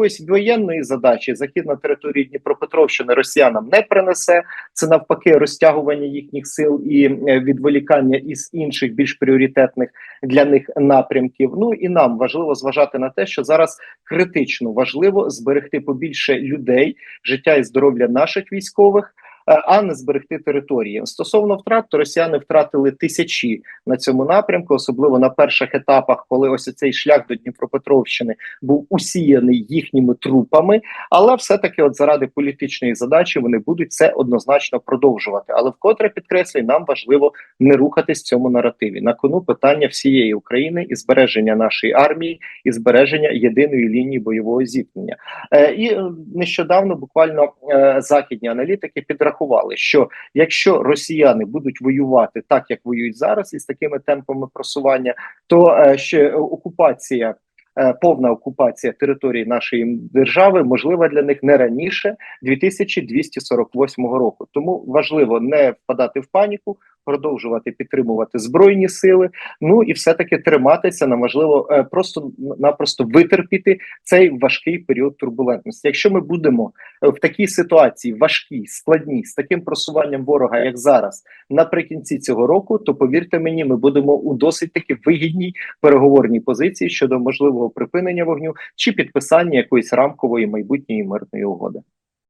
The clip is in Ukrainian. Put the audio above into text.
якоїсь воєнної задачі захід на території Дніпропетровщини росіянам не принесе. Це навпаки розтягування їхніх сил і е, відволікання із інших більш пріоритетних для них напрямків. Ну і нам важливо зважати на те, що зараз критично важливо зберегти побільше людей, життя і здоров'я наших військових. Е, А не зберегти території стосовно втрат, росіяни втратили тисячі на цьому напрямку, особливо на перших етапах, коли ось цей шлях до Дніпропетровщини був усіяний їхніми трупами. Але все-таки, от заради політичної задачі, вони будуть це однозначно продовжувати. Але вкотре підкреслюю, нам важливо не рухатись в цьому наративі. На кону питання всієї України і збереження нашої армії, і збереження єдиної лінії бойового зіткнення. Е, і е, нещодавно буквально е, західні аналітики підрахували, що якщо росіяни будуть воювати так, як воюють зараз, із такими темпами просування, то е, ще окупація. е, Повна окупація території нашої держави можлива для них не раніше 2248 року. Тому важливо не впадати в паніку, продовжувати підтримувати збройні сили. Ну і все таки триматися на можливо е, просто напросто витерпіти цей важкий період турбулентності. Якщо ми будемо е, в такій ситуації важкій, складній, з таким просуванням ворога, як зараз, наприкінці цього року, то повірте мені, ми будемо у досить таки вигідній переговорній позиції щодо можливого припинення вогню чи підписання якоїсь рамкової майбутньої мирної угоди.